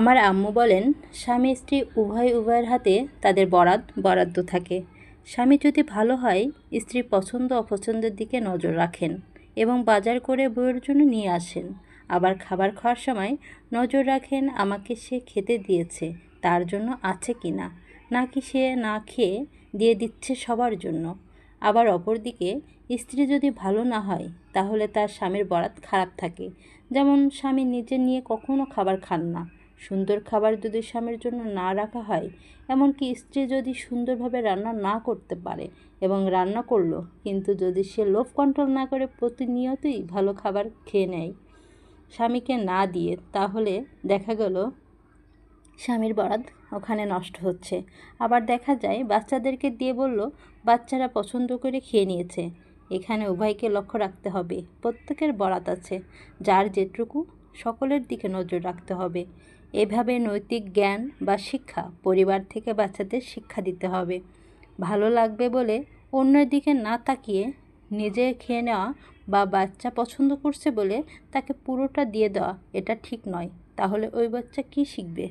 আমার আম্মু বলেন, স্বামী, স্ত্রী উভয় উভয়ের হাতে তাদের বরাদ, বরাদ্দ থাকে। স্বামী যদি ভালো হয় স্ত্রীর পছন্দ অপছন্দের দিকে নজর রাখেন এবং বাজার করে বউয়ের জন্য নিয়ে আসেন। আবার খাবার খাওয়ার সময় নজর রাখেন, আমাকে সে খেতে দিয়েছে, তার জন্য আছে কি না? নাকি সে না খেয়ে দিয়ে দিচ্ছে সবার জন্য? আবার অপরদিকে, স্ত্রী যদি ভালো না হয়, তাহলে তার স্বামীর বরাত খারাপ থাকে। যেমন স্বামী নিজে নিয়ে কখনো খাবার খান না। সুন্দর খাবার যদি স্বামীর জন্য না রাখা হয়, এমনকি স্ত্রী যদি সুন্দরভাবে রান্না না করতে পারে এবং রান্না করল, কিন্তু যদি সে লোভ কন্ট্রোল না করে প্রতিনিয়তই ভালো খাবার খেয়ে নেয় স্বামীকে না দিয়ে, তাহলে দেখা গেল স্বামীর বরাত ওখানে নষ্ট হচ্ছে। আবার দেখা যায়, বাচ্চাদেরকে দিয়ে বলল, বাচ্চারা পছন্দ করে খেয়ে নিয়েছে। এখানে উভয়কে লক্ষ্য রাখতে হবে। প্রত্যেকের বরাত আছে। যার যেটুকু, সকলের দিকে নজর রাখতে হবে। এভাবে নৈতিক জ্ঞান বা শিক্ষা পরিবার থেকে বাচ্চাদের শিক্ষা দিতে হবে। ভালো লাগবে বলে অন্যের দিকে না তাকিয়ে নিজে খেয়ে নেওয়া বা বাচ্চা পছন্দ করছে বলে তাকে পুরোটা দিয়ে দেওয়া এটা ঠিক নয়। তাহলে ওই বাচ্চা কি শিখবে?